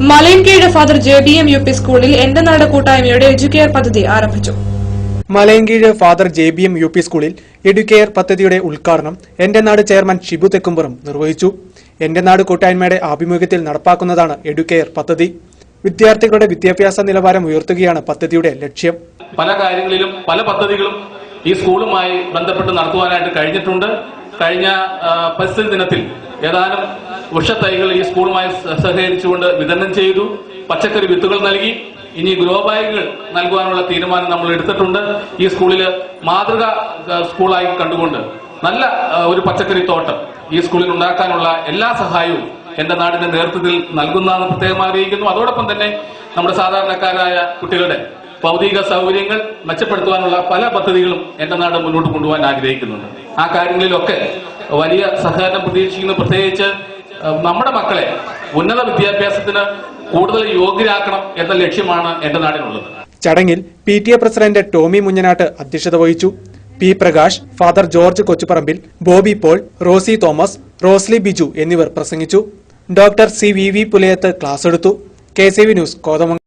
Malayinkeezh father J B M U P സ്കൂളിൽ എന്റെ നാട് കൂട്ടായ്മയുടെ എഡ്യൂക്കെയർ പദ്ധതി ആരംഭിച്ചു. Malayinkeezh father J B M U P സ്കൂളിൽ എഡ്യൂക്കെയർ പദ്ധതിയുടെ ഉദ്ഘാടനം എന്റെ നാട് ചെയർമാൻ ഷിബു തെക്കുംപുറം നിർവഹിച്ചു. എന്റെ നാട് കൂട്ടായ്മയുടെ ആഭിമുഖ്യത്തിൽ നടപ്പാക്കുന്നതാണ് എഡ്യൂക്കെയർ പദ്ധതി. വിദ്യാർത്ഥികളുടെ വിദ്യാഭ്യാസ നിലവാരം ഉയർത്തുകയാണ് പദ്ധതിയുടെ ലക്ഷ്യം. പല കാര്യങ്ങളിലും പല പദ്ധതികളും ഈ സ്കൂളുമായി ബന്ധപ്പെട്ട് നടത്തുവാനായിട്ട് കഴിഞ്ഞിട്ടുണ്ട്. കഴിഞ്ഞ പരിസ്ഥിതി ദിനത്തിൽ ഏതാനും വൃക്ഷത്തൈകൾ ഈ സ്കൂളുമായി സഹകരിച്ചുകൊണ്ട് വിതരണം ചെയ്തു. പച്ചക്കറി വിത്തുകൾ നൽകി. ഇനി ഗ്രോ ബാഗുകൾ നൽകുവാനുള്ള തീരുമാനം നമ്മൾ എടുത്തിട്ടുണ്ട്. ഈ സ്കൂളിൽ മാതൃക സ്കൂളായി കണ്ടുകൊണ്ട് നല്ല ഒരു പച്ചക്കറി തോട്ടം ഈ സ്കൂളിൽ ഉണ്ടാക്കാനുള്ള എല്ലാ സഹായവും എന്റെ നാടിന്റെ നേതൃത്വത്തിൽ നൽകുന്നതാണ് പ്രത്യേകം അറിയിക്കുന്നു അതോടൊപ്പം തന്നെ നമ്മുടെ സാധാരണക്കാരായ കുട്ടികളുടെ ഭൗതിക സൗകര്യങ്ങൾ മെച്ചപ്പെടുത്തുവാനുള്ള പല പദ്ധതികളും എന്റെ നാട് മുന്നോട്ട് കൊണ്ടുപോകാൻ ആഗ്രഹിക്കുന്നുണ്ട്. ആ കാര്യങ്ങളിലൊക്കെ വലിയ സഹകരണം പ്രതീക്ഷിക്കുന്നു. പ്രത്യേകിച്ച് നമ്മുടെ മക്കളെ ഉന്നത വിദ്യാഭ്യാസത്തിന് കൂടുതൽ യോഗ്യരാക്കണം എന്ന ലക്ഷ്യമാണ് എന്റെ നാടിനുള്ളത്. ചടങ്ങിൽ P T A president Tomy Munjanattu അധ്യക്ഷത വഹിച്ചു. പി പ്രകാശ് ഫാദർ ജോർജ് കൊച്ചുപറമ്പിൽ ബോബി പോൾ റോസി തോമസ് റോസ്ലി ബിജു എന്നിവർ പ്രസംഗിച്ചു. Doctor C V V Pulayath class എടുത്തു. K C V news Kothamangalam.